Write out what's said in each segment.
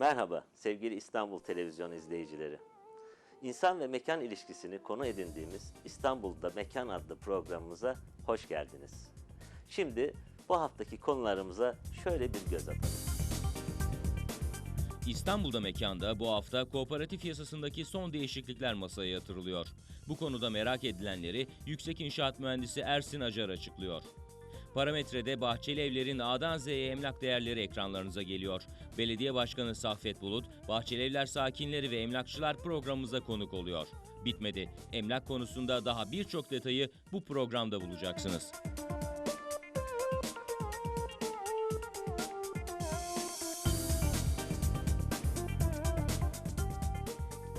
Merhaba sevgili İstanbul Televizyon izleyicileri. İnsan ve mekan ilişkisini konu edindiğimiz İstanbul'da Mekan adlı programımıza hoş geldiniz. Şimdi bu haftaki konularımıza şöyle bir göz atalım. İstanbul'da mekanda bu hafta kooperatif yasasındaki son değişiklikler masaya yatırılıyor. Bu konuda merak edilenleri Yüksek İnşaat Mühendisi Ersin Acar açıklıyor. Parametrede Bahçeli Evler'in A'dan Z'ye emlak değerleri ekranlarınıza geliyor. Belediye Başkanı Saffet Bulut, Bahçeli Evler sakinleri ve emlakçılar programımıza konuk oluyor. Bitmedi. Emlak konusunda daha birçok detayı bu programda bulacaksınız.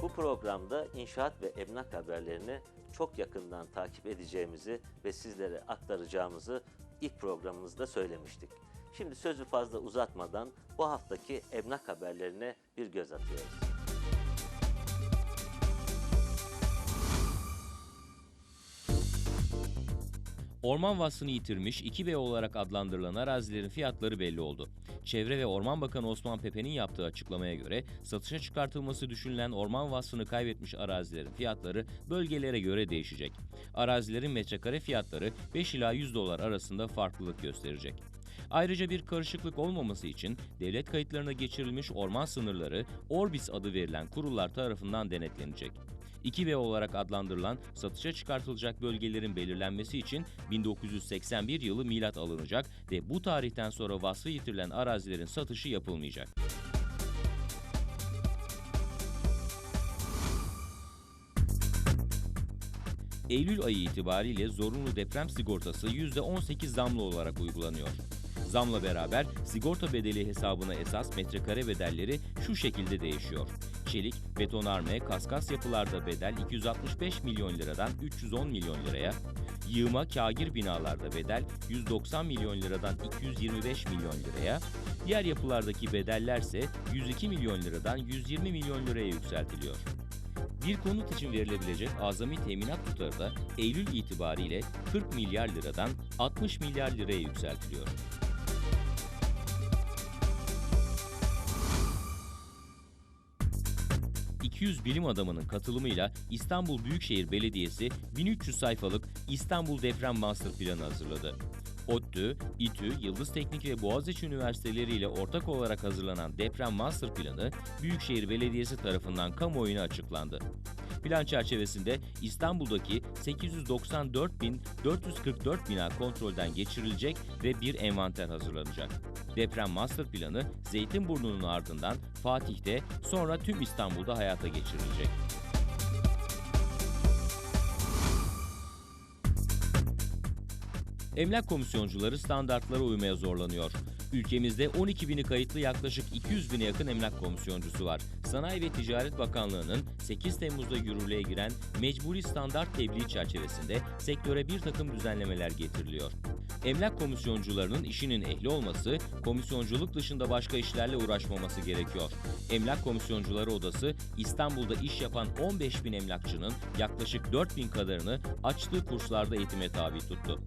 Bu programda inşaat ve emlak haberlerini çok yakından takip edeceğimizi ve sizlere aktaracağımızı ilk programımızda söylemiştik. Şimdi sözü fazla uzatmadan bu haftaki emlak haberlerine bir göz atıyoruz. Orman vasfını yitirmiş 2B olarak adlandırılan arazilerin fiyatları belli oldu. Çevre ve Orman Bakanı Osman Pepe'nin yaptığı açıklamaya göre satışa çıkartılması düşünülen orman vasfını kaybetmiş arazilerin fiyatları bölgelere göre değişecek. Arazilerin metrekare fiyatları 5 ila 100 dolar arasında farklılık gösterecek. Ayrıca bir karışıklık olmaması için devlet kayıtlarına geçirilmiş orman sınırları Orbis adı verilen kurullar tarafından denetlenecek. 2B olarak adlandırılan satışa çıkartılacak bölgelerin belirlenmesi için 1981 yılı milat alınacak ve bu tarihten sonra vasfı yitirilen arazilerin satışı yapılmayacak. Eylül ayı itibariyle zorunlu deprem sigortası %18 zamlı olarak uygulanıyor. Zamla beraber sigorta bedeli hesabına esas metrekare bedelleri şu şekilde değişiyor. Çelik, betonarme, kaskas yapılarda bedel 265 milyon liradan 310 milyon liraya, yığma kagir binalarda bedel 190 milyon liradan 225 milyon liraya, diğer yapılardaki bedellerse 102 milyon liradan 120 milyon liraya yükseltiliyor. Bir konut için verilebilecek azami teminat tutarı da Eylül itibariyle 40 milyar liradan 60 milyar liraya yükseltiliyor. ...200 bilim adamının katılımıyla İstanbul Büyükşehir Belediyesi 1300 sayfalık İstanbul Deprem Master Planı hazırladı. ODTÜ, İTÜ, Yıldız Teknik ve Boğaziçi Üniversiteleri ile ortak olarak hazırlanan Deprem Master Planı Büyükşehir Belediyesi tarafından kamuoyuna açıklandı. Plan çerçevesinde İstanbul'daki 894.444 bina kontrolden geçirilecek ve bir envanter hazırlanacak. Deprem Master Planı Zeytinburnu'nun ardından Fatih'te sonra tüm İstanbul'da hayata geçirilecek. Emlak komisyoncuları standartlara uymaya zorlanıyor. Ülkemizde 12 bini kayıtlı yaklaşık 200 bine yakın emlak komisyoncusu var. Sanayi ve Ticaret Bakanlığı'nın 8 Temmuz'da yürürlüğe giren mecburi standart tebliğ çerçevesinde sektöre bir takım düzenlemeler getiriliyor. Emlak komisyoncularının işinin ehli olması, komisyonculuk dışında başka işlerle uğraşmaması gerekiyor. Emlak Komisyoncuları Odası, İstanbul'da iş yapan 15 bin emlakçının yaklaşık 4 bin kadarını açtığı kurslarda eğitime tabi tuttu.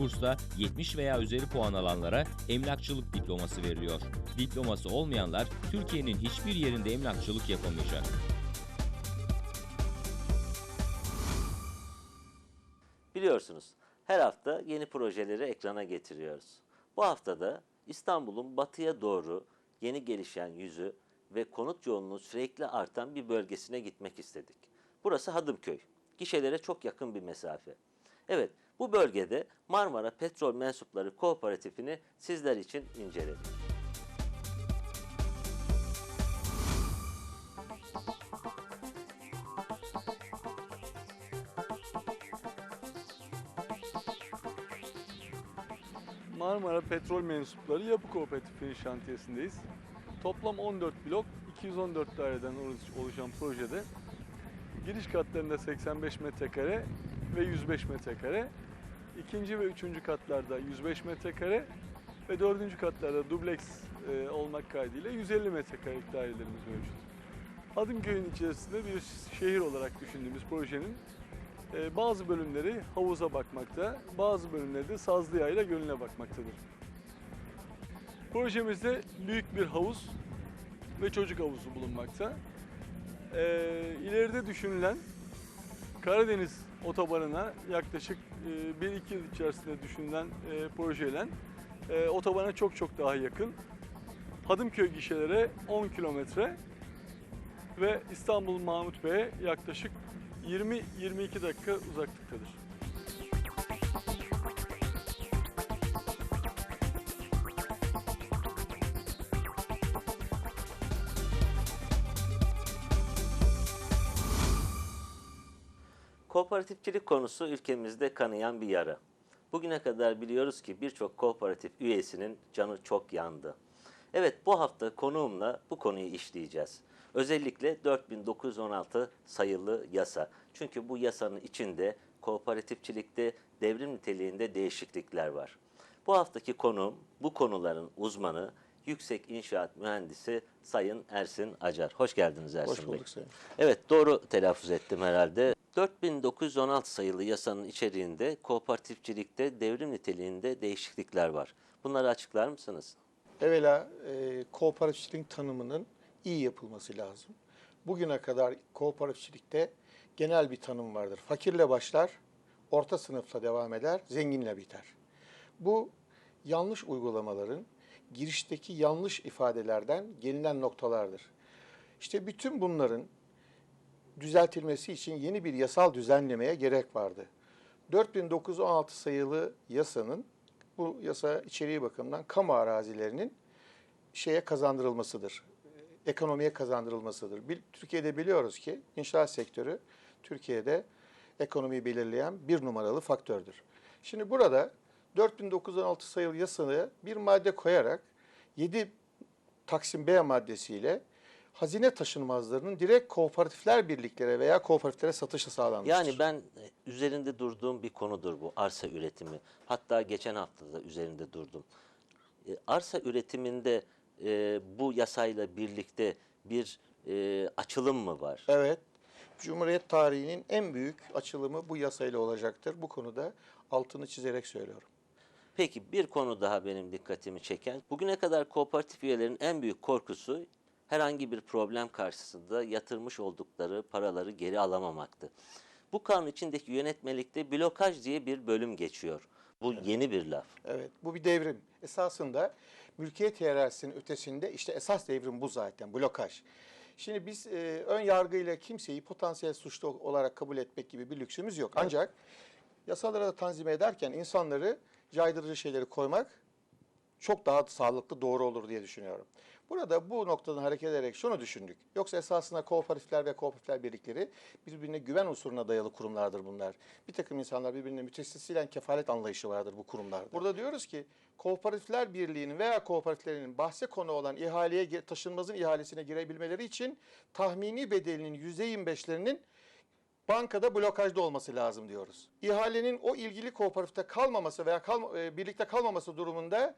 Kursta 70 veya üzeri puan alanlara emlakçılık diploması veriliyor. Diploması olmayanlar Türkiye'nin hiçbir yerinde emlakçılık yapamayacak. Biliyorsunuz her hafta yeni projeleri ekrana getiriyoruz. Bu haftada İstanbul'un batıya doğru yeni gelişen yüzü ve konut yoğunluğu sürekli artan bir bölgesine gitmek istedik. Burası Hadımköy. Gişelere çok yakın bir mesafe. Evet, bu bölgede Marmara Petrol Mensupları Kooperatifini sizler için inceledik. Marmara Petrol Mensupları Yapı Kooperatifi şantiyesindeyiz. Toplam 14 blok, 214 daireden oluş- oluşan projede giriş katlarında 85 metrekare ve 105 metrekare, ikinci ve üçüncü katlarda 105 metrekare ve dördüncü katlarda dubleks e, olmak kaydıyla 150 metrekarelik dairelerimiz mevcut. Hadımköy'ün içerisinde bir şehir olarak düşündüğümüz projenin e, bazı bölümleri havuza bakmakta, bazı bölümleri de Sazlıya Gölü'ne bakmaktadır. Projemizde büyük bir havuz ve çocuk havuzu bulunmakta. Ee, ileride düşünülen Karadeniz otobanına yaklaşık 1-2 yıl içerisinde düşünülen e, projeyle e, otobana çok çok daha yakın. Hadımköy gişelere 10 kilometre ve İstanbul Mahmut Bey'e yaklaşık 20-22 dakika uzaklıktadır. Kooperatifçilik konusu ülkemizde kanayan bir yara. Bugüne kadar biliyoruz ki birçok kooperatif üyesinin canı çok yandı. Evet bu hafta konuğumla bu konuyu işleyeceğiz. Özellikle 4916 sayılı yasa. Çünkü bu yasanın içinde kooperatifçilikte devrim niteliğinde değişiklikler var. Bu haftaki konuğum bu konuların uzmanı Yüksek İnşaat Mühendisi Sayın Ersin Acar. Hoş geldiniz Ersin Hoş Bey. bulduk Sayın. Evet doğru telaffuz ettim herhalde. 4916 sayılı yasanın içeriğinde kooperatifçilikte devrim niteliğinde değişiklikler var. Bunları açıklar mısınız? Evvela e, kooperatifçiliğin tanımının iyi yapılması lazım. Bugüne kadar kooperatifçilikte genel bir tanım vardır. Fakirle başlar, orta sınıfla devam eder, zenginle biter. Bu yanlış uygulamaların girişteki yanlış ifadelerden gelinen noktalardır. İşte bütün bunların düzeltilmesi için yeni bir yasal düzenlemeye gerek vardı. 4916 sayılı yasanın bu yasa içeriği bakımından kamu arazilerinin şeye kazandırılmasıdır. Ekonomiye kazandırılmasıdır. Türkiye'de biliyoruz ki inşaat sektörü Türkiye'de ekonomiyi belirleyen bir numaralı faktördür. Şimdi burada 4916 sayılı yasaya bir madde koyarak 7 Taksim B maddesiyle hazine taşınmazlarının direkt kooperatifler birliklere veya kooperatiflere satışı sağlanmıştır. Yani ben e, üzerinde durduğum bir konudur bu arsa üretimi. Hatta geçen hafta da üzerinde durdum. E, Arsa üretiminde e, bu yasayla birlikte bir e, açılım mı var? Evet. Cumhuriyet tarihinin en büyük açılımı bu yasayla olacaktır. Bu konuda altını çizerek söylüyorum. Peki bir konu daha benim dikkatimi çeken. Bugüne kadar kooperatif üyelerin en büyük korkusu herhangi bir problem karşısında yatırmış oldukları paraları geri alamamaktı. Bu kanun içindeki yönetmelikte blokaj diye bir bölüm geçiyor. Bu yeni bir laf. Evet, bu bir devrim. Esasında mülkiyet hiyerarşisinin ötesinde işte esas devrim bu zaten, blokaj. Şimdi biz e, ön yargıyla kimseyi potansiyel suçlu olarak kabul etmek gibi bir lüksümüz yok. Ancak yasalara da tanzim ederken insanları caydırıcı şeyleri koymak çok daha sağlıklı, doğru olur diye düşünüyorum. Burada bu noktadan hareket ederek şunu düşündük. Yoksa esasında kooperatifler ve kooperatifler birlikleri birbirine güven unsuruna dayalı kurumlardır bunlar. Bir takım insanlar birbirine mütessisiyle kefalet anlayışı vardır bu kurumlarda. Burada diyoruz ki kooperatifler birliğinin veya kooperatiflerinin bahse konu olan ihaleye taşınmazın ihalesine girebilmeleri için tahmini bedelinin %25'lerinin bankada blokajda olması lazım diyoruz. İhalenin o ilgili kooperatifte kalmaması veya kal, e, birlikte kalmaması durumunda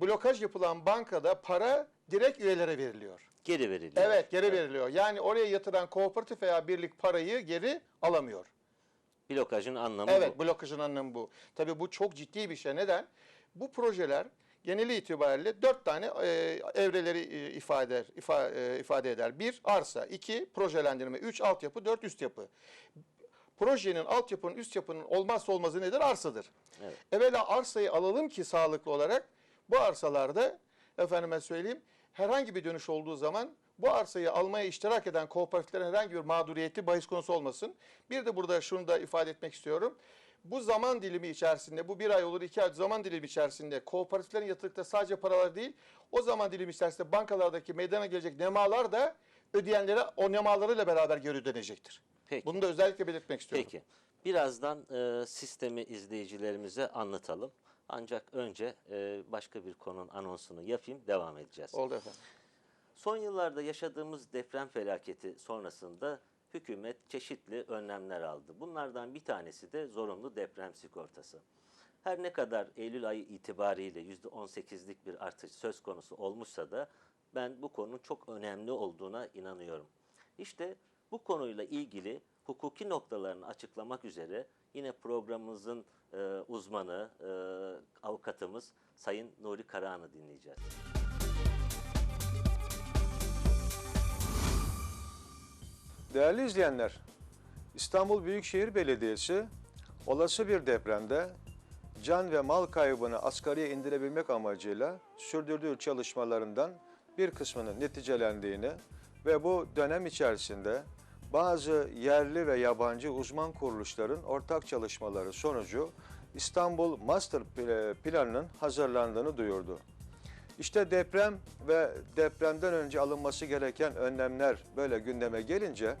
blokaj yapılan bankada para direkt üyelere veriliyor. Geri veriliyor. Evet geri veriliyor. Yani oraya yatıran kooperatif veya birlik parayı geri alamıyor. Blokajın anlamı Evet bu. blokajın anlamı bu. Tabii bu çok ciddi bir şey. Neden? Bu projeler geneli itibariyle dört tane e, evreleri e, ifade eder, ifa, e, ifade eder. Bir arsa, iki projelendirme, üç altyapı, dört üst yapı. Projenin altyapının üst yapının olmazsa olmazı nedir? Arsadır. Evet. Evvela arsayı alalım ki sağlıklı olarak bu arsalarda efendime söyleyeyim herhangi bir dönüş olduğu zaman bu arsayı almaya iştirak eden kooperatiflerin herhangi bir mağduriyeti bahis konusu olmasın. Bir de burada şunu da ifade etmek istiyorum. Bu zaman dilimi içerisinde, bu bir ay olur iki ay zaman dilimi içerisinde kooperatiflerin yatırdıkta sadece paralar değil, o zaman dilimi içerisinde bankalardaki meydana gelecek nemalar da ödeyenlere o nemalarıyla beraber geri ödenecektir. Peki. Bunu da özellikle belirtmek istiyorum. Peki. Birazdan e, sistemi izleyicilerimize anlatalım. Ancak önce e, başka bir konunun anonsunu yapayım, devam edeceğiz. Oldu efendim. Son yıllarda yaşadığımız deprem felaketi sonrasında hükümet çeşitli önlemler aldı. Bunlardan bir tanesi de zorunlu deprem sigortası. Her ne kadar Eylül ayı itibariyle %18'lik bir artış söz konusu olmuşsa da ben bu konunun çok önemli olduğuna inanıyorum. İşte bu konuyla ilgili hukuki noktalarını açıklamak üzere Yine programımızın e, uzmanı, e, avukatımız Sayın Nuri Karahan'ı dinleyeceğiz. Değerli izleyenler, İstanbul Büyükşehir Belediyesi olası bir depremde can ve mal kaybını asgariye indirebilmek amacıyla sürdürdüğü çalışmalarından bir kısmının neticelendiğini ve bu dönem içerisinde bazı yerli ve yabancı uzman kuruluşların ortak çalışmaları sonucu İstanbul Master Pl- Planı'nın hazırlandığını duyurdu. İşte deprem ve depremden önce alınması gereken önlemler böyle gündeme gelince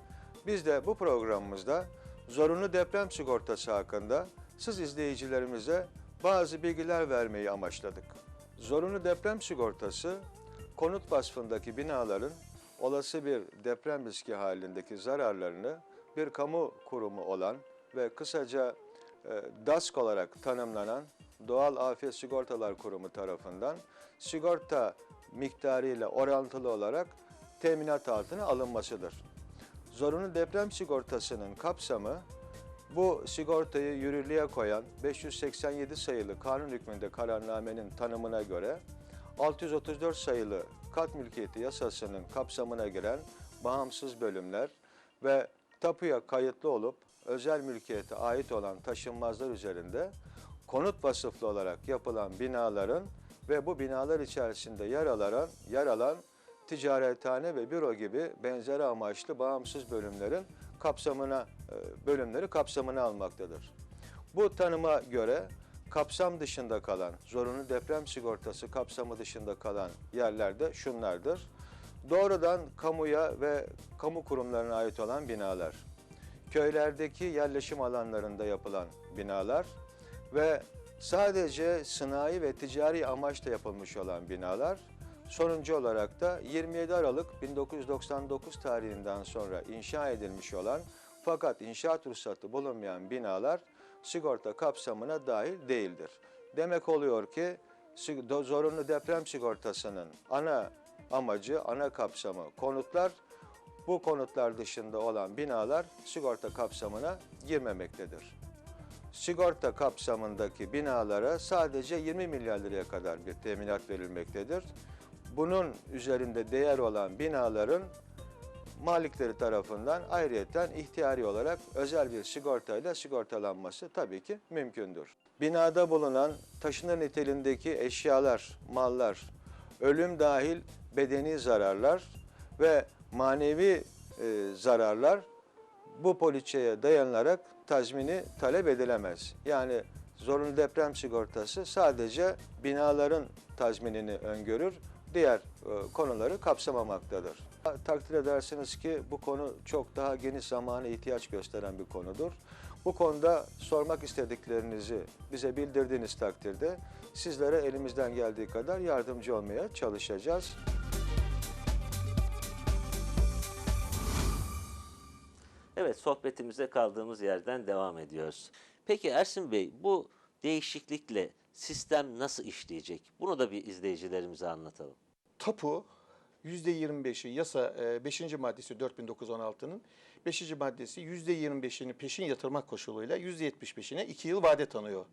biz de bu programımızda zorunlu deprem sigortası hakkında siz izleyicilerimize bazı bilgiler vermeyi amaçladık. Zorunlu deprem sigortası konut vasfındaki binaların olası bir deprem riski halindeki zararlarını bir kamu kurumu olan ve kısaca e, DASK olarak tanımlanan Doğal Afet Sigortalar Kurumu tarafından sigorta miktarıyla orantılı olarak teminat altına alınmasıdır. Zorunlu deprem sigortasının kapsamı bu sigortayı yürürlüğe koyan 587 sayılı kanun hükmünde kararnamenin tanımına göre 634 sayılı kat mülkiyeti yasasının kapsamına giren bağımsız bölümler ve tapuya kayıtlı olup özel mülkiyete ait olan taşınmazlar üzerinde konut vasıflı olarak yapılan binaların ve bu binalar içerisinde yer alan, yer alan ticarethane ve büro gibi benzeri amaçlı bağımsız bölümlerin kapsamına e, bölümleri kapsamına almaktadır. Bu tanıma göre kapsam dışında kalan, zorunlu deprem sigortası kapsamı dışında kalan yerlerde şunlardır. Doğrudan kamuya ve kamu kurumlarına ait olan binalar, köylerdeki yerleşim alanlarında yapılan binalar ve sadece sınai ve ticari amaçla yapılmış olan binalar, sonuncu olarak da 27 Aralık 1999 tarihinden sonra inşa edilmiş olan fakat inşaat ruhsatı bulunmayan binalar sigorta kapsamına dahil değildir. Demek oluyor ki zorunlu deprem sigortasının ana amacı, ana kapsamı konutlar, bu konutlar dışında olan binalar sigorta kapsamına girmemektedir. Sigorta kapsamındaki binalara sadece 20 milyar liraya kadar bir teminat verilmektedir. Bunun üzerinde değer olan binaların malikleri tarafından ayrıyeten ihtiyari olarak özel bir sigortayla sigortalanması tabii ki mümkündür. Binada bulunan taşınır niteliğindeki eşyalar, mallar, ölüm dahil bedeni zararlar ve manevi e, zararlar bu poliçeye dayanılarak tazmini talep edilemez. Yani zorunlu deprem sigortası sadece binaların tazminini öngörür, diğer e, konuları kapsamamaktadır. Takdir edersiniz ki bu konu çok daha geniş zamana ihtiyaç gösteren bir konudur. Bu konuda sormak istediklerinizi bize bildirdiğiniz takdirde sizlere elimizden geldiği kadar yardımcı olmaya çalışacağız. Evet sohbetimize kaldığımız yerden devam ediyoruz. Peki Ersin Bey bu değişiklikle sistem nasıl işleyecek? Bunu da bir izleyicilerimize anlatalım. Tapu %25'i yasa 5. maddesi 4916'nın 5. maddesi %25'ini peşin yatırmak koşuluyla %75'ine 2 yıl vade tanıyor.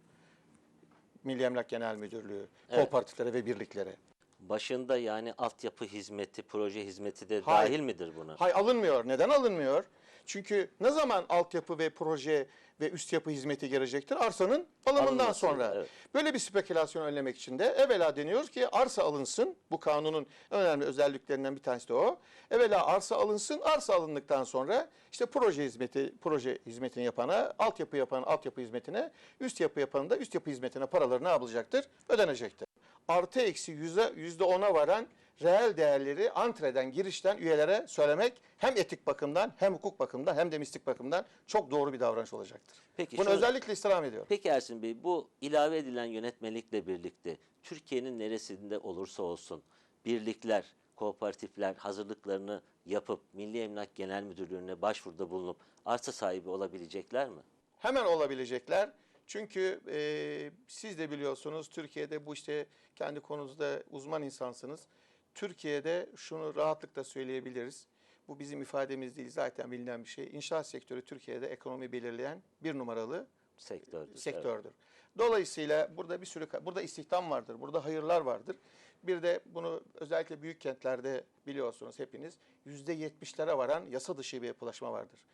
Milli Emlak Genel Müdürlüğü, Evet. kooperatiflere ve birliklere. Başında yani altyapı hizmeti, proje hizmeti de Hayır. dahil midir buna? Hay alınmıyor. Neden alınmıyor? Çünkü ne zaman altyapı ve proje ve üst yapı hizmeti gelecektir? Arsanın alımından Alınması, sonra. evet. Böyle bir spekülasyon önlemek için de evvela deniyoruz ki arsa alınsın. Bu kanunun önemli özelliklerinden bir tanesi de o. Evvela arsa alınsın. Arsa alındıktan sonra işte proje hizmeti, proje hizmetini yapana, altyapı yapan altyapı hizmetine, üst yapı yapanın da üst yapı hizmetine paraları ne yapılacaktır? Ödenecektir. Artı eksi yüzde, yüzde ona varan reel değerleri antreden, girişten üyelere söylemek hem etik bakımdan hem hukuk bakımından hem de mistik bakımdan çok doğru bir davranış olacaktır. Peki Bunu şunu- özellikle istirham ediyorum. Peki Ersin Bey bu ilave edilen yönetmelikle birlikte Türkiye'nin neresinde olursa olsun birlikler, kooperatifler hazırlıklarını yapıp Milli Emlak Genel Müdürlüğü'ne başvuruda bulunup arsa sahibi olabilecekler mi? Hemen olabilecekler. Çünkü e, siz de biliyorsunuz Türkiye'de bu işte kendi konunuzda uzman insansınız. Türkiye'de şunu rahatlıkla söyleyebiliriz. Bu bizim ifademiz değil zaten bilinen bir şey. İnşaat sektörü Türkiye'de ekonomi belirleyen bir numaralı Sektördür. evet. sektördür. Dolayısıyla burada bir sürü burada istihdam vardır, burada hayırlar vardır. Bir de bunu özellikle büyük kentlerde biliyorsunuz hepiniz %70'lere varan yasa dışı bir yapılaşma vardır.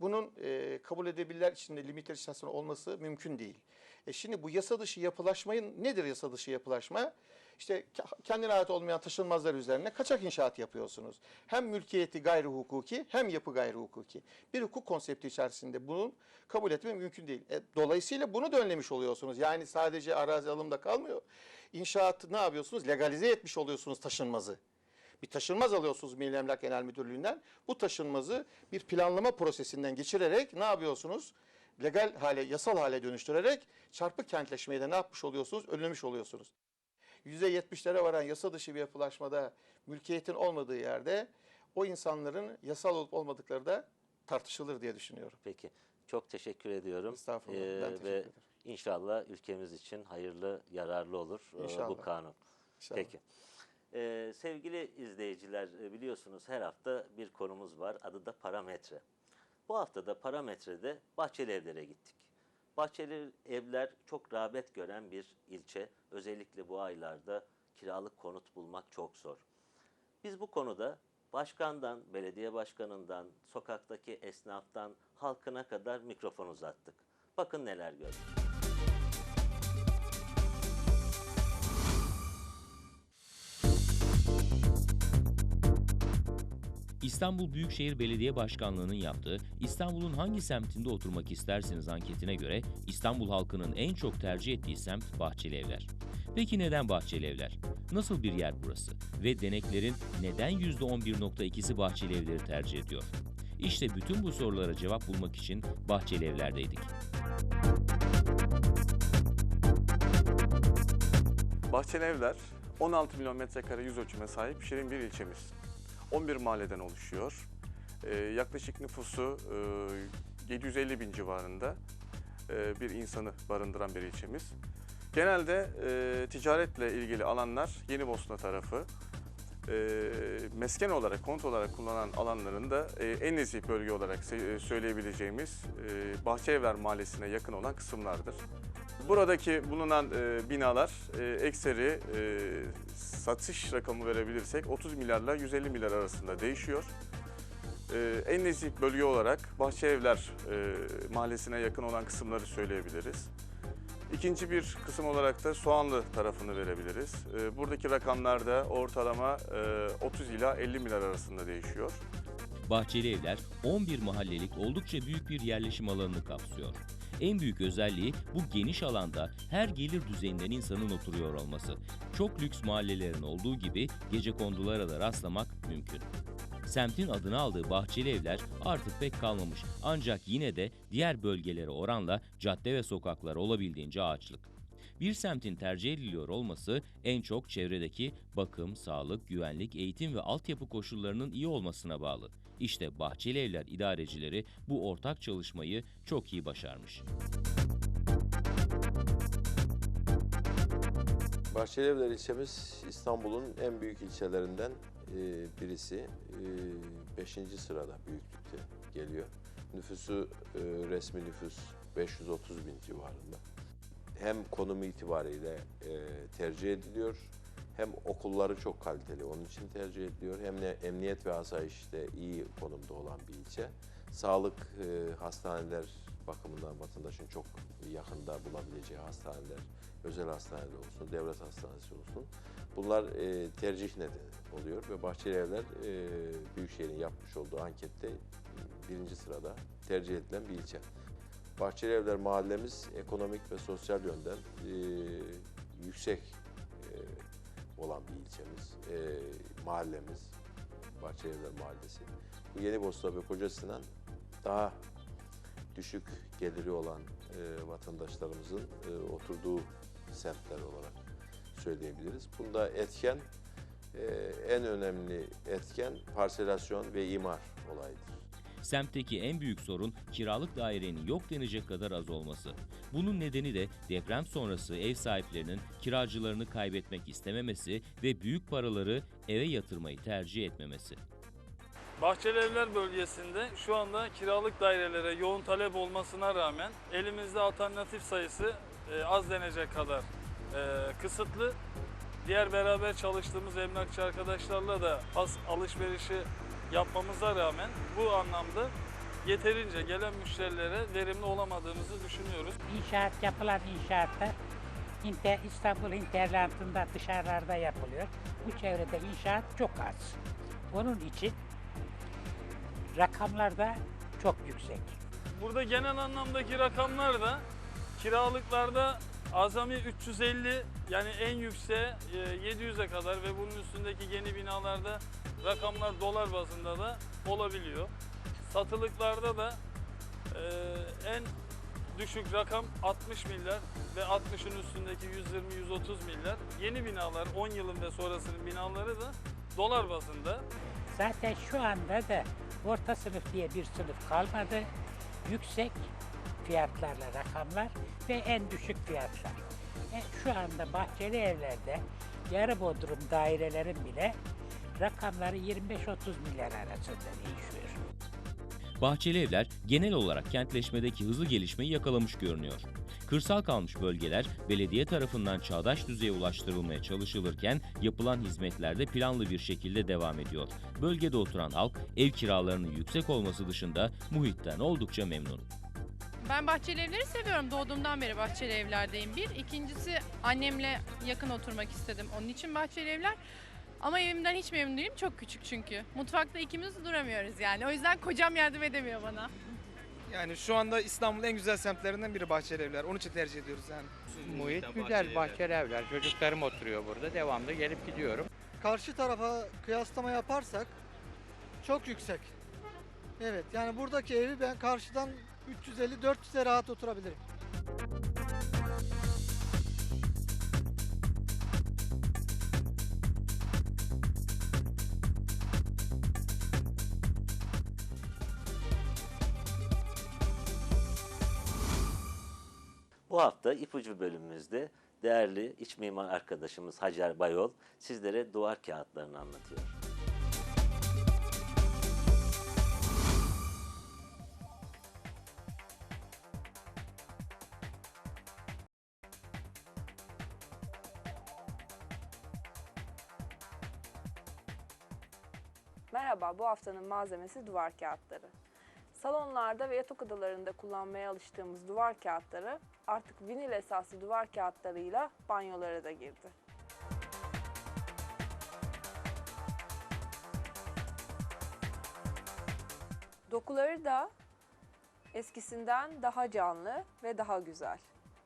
Bunun e, kabul edebilirler içinde limiter istasyon olması mümkün değil. E şimdi bu yasa dışı yapılaşmayın nedir yasa dışı yapılaşma? İşte ke- kendine ait olmayan taşınmazlar üzerine kaçak inşaat yapıyorsunuz. Hem mülkiyeti gayri hukuki hem yapı gayri hukuki. Bir hukuk konsepti içerisinde bunun kabul etme mümkün değil. E, dolayısıyla bunu da önlemiş oluyorsunuz. Yani sadece arazi alımda kalmıyor. İnşaat ne yapıyorsunuz? Legalize etmiş oluyorsunuz taşınmazı. Bir taşınmaz alıyorsunuz Milli Emlak Genel Müdürlüğü'nden. Bu taşınmazı bir planlama prosesinden geçirerek ne yapıyorsunuz? Legal hale, yasal hale dönüştürerek çarpık kentleşmeyi de ne yapmış oluyorsunuz? Önlemiş oluyorsunuz. %70'lere varan yasa dışı bir yapılaşmada mülkiyetin olmadığı yerde o insanların yasal olup olmadıkları da tartışılır diye düşünüyorum. Peki. Çok teşekkür ediyorum. Estağfurullah, ben teşekkür ve ederim. inşallah ülkemiz için hayırlı, yararlı olur e, bu İnşallah. kanun. İnşallah. Peki. Ee, sevgili izleyiciler e, biliyorsunuz her hafta bir konumuz var. Adı da parametre. Bu hafta da parametrede Bahçeli Evler'e gittik. Bahçeli Evler çok rağbet gören bir ilçe. Özellikle bu aylarda kiralık konut bulmak çok zor. Biz bu konuda başkandan, belediye başkanından, sokaktaki esnaftan, halkına kadar mikrofon uzattık. Bakın neler gördük. İstanbul Büyükşehir Belediye Başkanlığı'nın yaptığı İstanbul'un hangi semtinde oturmak istersiniz anketine göre İstanbul halkının en çok tercih ettiği semt Bahçeli Evler. Peki neden Bahçeli Evler? Nasıl bir yer burası? Ve deneklerin neden %11.2'si Bahçeli Evleri tercih ediyor? İşte bütün bu sorulara cevap bulmak için Bahçeli Evler'deydik. Bahçeli Evler 16 milyon metrekare yüz ölçüme sahip şirin bir ilçemiz. 11 mahalleden oluşuyor. Ee, yaklaşık nüfusu e, 750 bin civarında e, bir insanı barındıran bir ilçemiz. Genelde e, ticaretle ilgili alanlar Yeni Bosna tarafı. E, mesken olarak, konut olarak kullanan alanların da e, en nezih bölge olarak e, söyleyebileceğimiz e, Bahçeevler Mahallesi'ne yakın olan kısımlardır. Buradaki bulunan e, binalar e, ekseri e, satış rakamı verebilirsek 30 milyarla 150 milyar arasında değişiyor. E, en nezih bölge olarak Bahçeevler e, mahallesine yakın olan kısımları söyleyebiliriz. İkinci bir kısım olarak da Soğanlı tarafını verebiliriz. E, buradaki rakamlar da ortalama e, 30 ila 50 milyar arasında değişiyor. Bahçeli Evler 11 mahallelik oldukça büyük bir yerleşim alanını kapsıyor. En büyük özelliği bu geniş alanda her gelir düzeyinden insanın oturuyor olması. Çok lüks mahallelerin olduğu gibi gece kondulara da rastlamak mümkün. Semtin adını aldığı Bahçeli Evler artık pek kalmamış ancak yine de diğer bölgelere oranla cadde ve sokaklar olabildiğince ağaçlık. Bir semtin tercih ediliyor olması en çok çevredeki bakım, sağlık, güvenlik, eğitim ve altyapı koşullarının iyi olmasına bağlı. İşte Bahçeli Evler idarecileri bu ortak çalışmayı çok iyi başarmış. Bahçelievler ilçemiz İstanbul'un en büyük ilçelerinden e, birisi. 5. sırada büyüklükte geliyor. Nüfusu e, resmi nüfus 530 bin civarında. Hem konumu itibariyle e, tercih ediliyor hem okulları çok kaliteli onun için tercih ediliyor. Hem de emniyet ve asayişte iyi konumda olan bir ilçe. Sağlık e, hastaneler bakımından vatandaşın çok yakında bulabileceği hastaneler, özel hastaneler olsun, devlet hastanesi olsun. Bunlar e, tercih nedeni oluyor ve Bahçeli Evler e, Büyükşehir'in yapmış olduğu ankette birinci sırada tercih edilen bir ilçe. Bahçeli Evler mahallemiz ekonomik ve sosyal yönden e, yüksek olan bir ilçemiz, e, mahallemiz, Bahçeli Evler Mahallesi. Bu Yeni Bosna ve Koca Sinan daha düşük geliri olan e, vatandaşlarımızın e, oturduğu semtler olarak söyleyebiliriz. Bunda etken, e, en önemli etken parselasyon ve imar olayıdır. Semtteki en büyük sorun kiralık dairenin yok denecek kadar az olması. Bunun nedeni de deprem sonrası ev sahiplerinin kiracılarını kaybetmek istememesi ve büyük paraları eve yatırmayı tercih etmemesi. Bahçelievler bölgesinde şu anda kiralık dairelere yoğun talep olmasına rağmen elimizde alternatif sayısı e, az denecek kadar e, kısıtlı. diğer beraber çalıştığımız emlakçı arkadaşlarla da pas alışverişi yapmamıza rağmen bu anlamda yeterince gelen müşterilere verimli olamadığımızı düşünüyoruz. İnşaat yapılan inşaatlar Inter, İstanbul Interland'ında dışarılarda yapılıyor. Bu çevrede inşaat çok az. Onun için rakamlar da çok yüksek. Burada genel anlamdaki rakamlar da kiralıklarda azami 350 yani en yükseği e, 700'e kadar ve bunun üstündeki yeni binalarda rakamlar dolar bazında da olabiliyor. Satılıklarda da e, en düşük rakam 60 milyar ve 60'ın üstündeki 120-130 milyar. Yeni binalar 10 yılın ve sonrasının binaları da dolar bazında. Zaten şu anda da orta sınıf diye bir sınıf kalmadı. Yüksek fiyatlarla rakamlar ve en düşük fiyatlar. E, şu anda bahçeli evlerde yarı bodrum dairelerin bile rakamları 25-30 milyar arasında değişiyor. Bahçeli evler genel olarak kentleşmedeki hızlı gelişmeyi yakalamış görünüyor. Kırsal kalmış bölgeler belediye tarafından çağdaş düzeye ulaştırılmaya çalışılırken yapılan hizmetler de planlı bir şekilde devam ediyor. Bölgede oturan halk ev kiralarının yüksek olması dışında muhitten oldukça memnun. Ben bahçeli evleri seviyorum. Doğduğumdan beri bahçeli evlerdeyim bir. İkincisi annemle yakın oturmak istedim. Onun için bahçeli evler. Ama evimden hiç memnun değilim. Çok küçük çünkü. Mutfakta ikimiz duramıyoruz yani. O yüzden kocam yardım edemiyor bana. Yani şu anda İstanbul'un en güzel semtlerinden biri Bahçeli Evler. Onun için tercih ediyoruz yani. Muhit güzel, bahçeli evler. Çocuklarım oturuyor burada. Devamlı gelip gidiyorum. Karşı tarafa kıyaslama yaparsak çok yüksek. Evet yani buradaki evi ben karşıdan 350-400'e rahat oturabilirim. Bu hafta ipucu bölümümüzde değerli iç mimar arkadaşımız Hacer Bayol sizlere duvar kağıtlarını anlatıyor. Bu haftanın malzemesi duvar kağıtları. Salonlarda ve yatak odalarında kullanmaya alıştığımız duvar kağıtları artık vinil esaslı duvar kağıtlarıyla banyolara da girdi. Dokuları da eskisinden daha canlı ve daha güzel.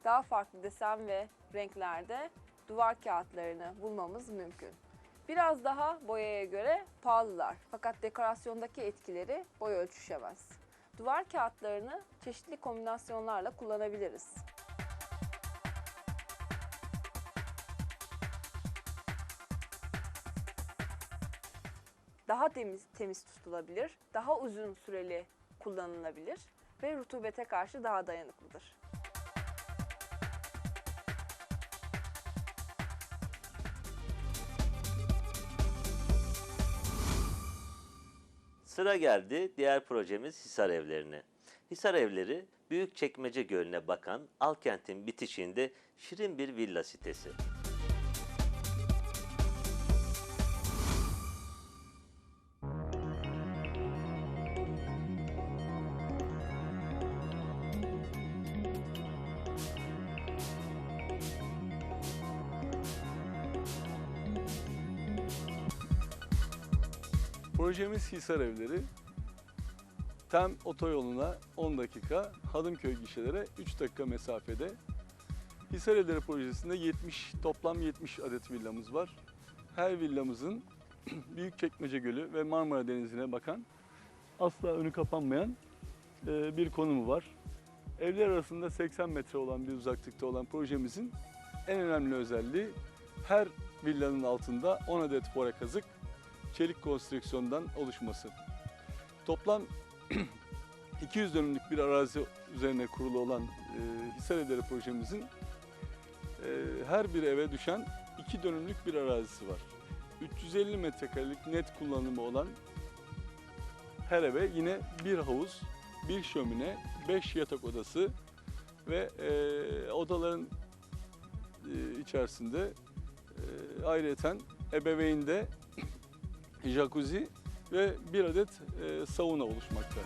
Daha farklı desen ve renklerde duvar kağıtlarını bulmamız mümkün. Biraz daha boyaya göre pahalılar fakat dekorasyondaki etkileri boy ölçüşemez. Duvar kağıtlarını çeşitli kombinasyonlarla kullanabiliriz. Daha temiz, temiz tutulabilir, daha uzun süreli kullanılabilir ve rutubete karşı daha dayanıklıdır. Sıra geldi diğer projemiz Hisar Evlerine. Hisar Evleri Büyükçekmece Gölü'ne bakan Alkent'in bitişiğinde şirin bir villa sitesi. Projemiz Hisar Evleri. Tem otoyoluna 10 dakika, Hadımköy gişelere 3 dakika mesafede. Hisar Evleri projesinde 70 toplam 70 adet villamız var. Her villamızın Büyükçekmece Gölü ve Marmara Denizi'ne bakan asla önü kapanmayan e, bir konumu var. Evler arasında 80 metre olan bir uzaklıkta olan projemizin en önemli özelliği her villanın altında 10 adet fore kazık çelik konstrüksiyondan oluşması. Toplam 200 dönümlük bir arazi üzerine kurulu olan e, Hisar Evleri projemizin e, her bir eve düşen 2 dönümlük bir arazisi var. 350 metrekarelik net kullanımı olan her eve yine bir havuz, bir şömine, 5 yatak odası ve e, odaların e, içerisinde E, ayrıyeten ebeveynde jacuzzi ve bir adet e, sauna oluşmakta.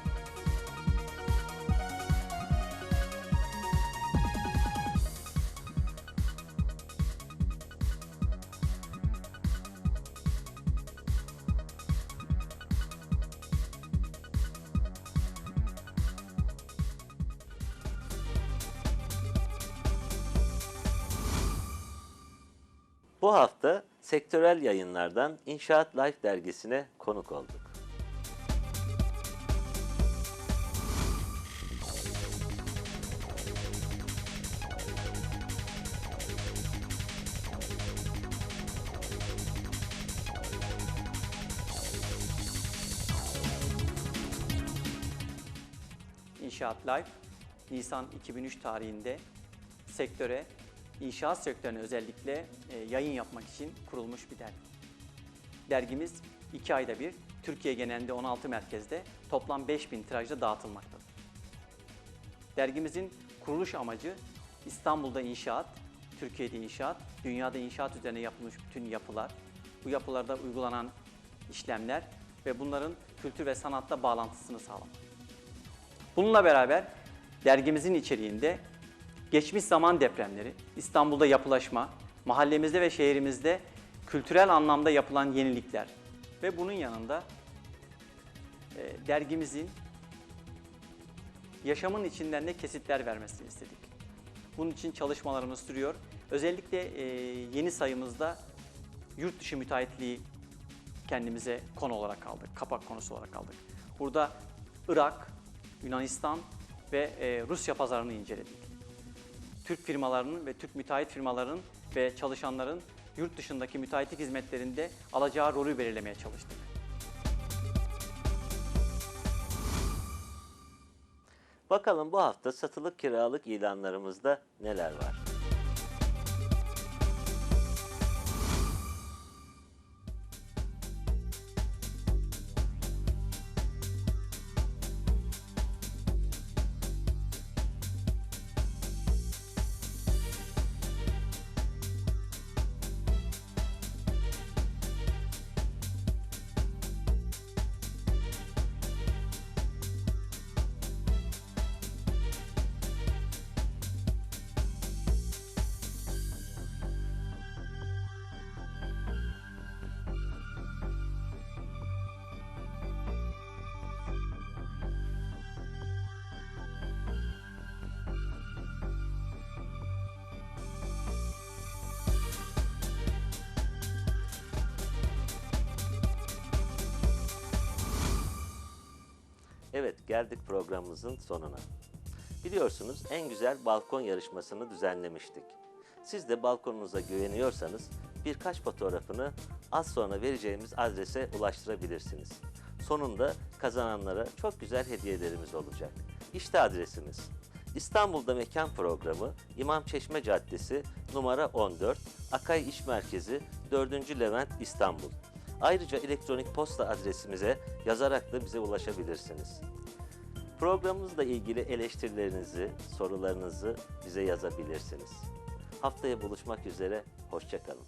Bu hafta sektörel yayınlardan İnşaat Life dergisine konuk olduk. İnşaat Life, Nisan 2003 tarihinde sektöre, inşaat sektörüne özellikle e, yayın yapmak için kurulmuş bir dergi. Dergimiz iki ayda bir Türkiye genelinde 16 merkezde toplam 5000 tirajda dağıtılmaktadır. Dergimizin kuruluş amacı İstanbul'da inşaat, Türkiye'de inşaat, dünyada inşaat üzerine yapılmış bütün yapılar, bu yapılarda uygulanan işlemler ve bunların kültür ve sanatta bağlantısını sağlamak. Bununla beraber dergimizin içeriğinde geçmiş zaman depremleri, İstanbul'da yapılaşma, mahallemizde ve şehrimizde kültürel anlamda yapılan yenilikler ve bunun yanında e, dergimizin yaşamın içinden de kesitler vermesini istedik. Bunun için çalışmalarımız sürüyor. Özellikle e, yeni sayımızda yurt dışı müteahhitliği kendimize konu olarak aldık, kapak konusu olarak aldık. Burada Irak, Yunanistan ve e, Rusya pazarını inceledik. Türk firmalarının ve Türk müteahhit firmalarının ve çalışanların yurt dışındaki müteahhitlik hizmetlerinde alacağı rolü belirlemeye çalıştık. Bakalım bu hafta satılık kiralık ilanlarımızda neler var? Evet geldik programımızın sonuna. Biliyorsunuz en güzel balkon yarışmasını düzenlemiştik. Siz de balkonunuza güveniyorsanız birkaç fotoğrafını az sonra vereceğimiz adrese ulaştırabilirsiniz. Sonunda kazananlara çok güzel hediyelerimiz olacak. İşte adresimiz. İstanbul'da Mekan Programı, İmam Çeşme Caddesi, numara 14, Akay İş Merkezi, 4. Levent, İstanbul. Ayrıca elektronik posta adresimize yazarak da bize ulaşabilirsiniz. Programımızla ilgili eleştirilerinizi, sorularınızı bize yazabilirsiniz. Haftaya buluşmak üzere, hoşçakalın.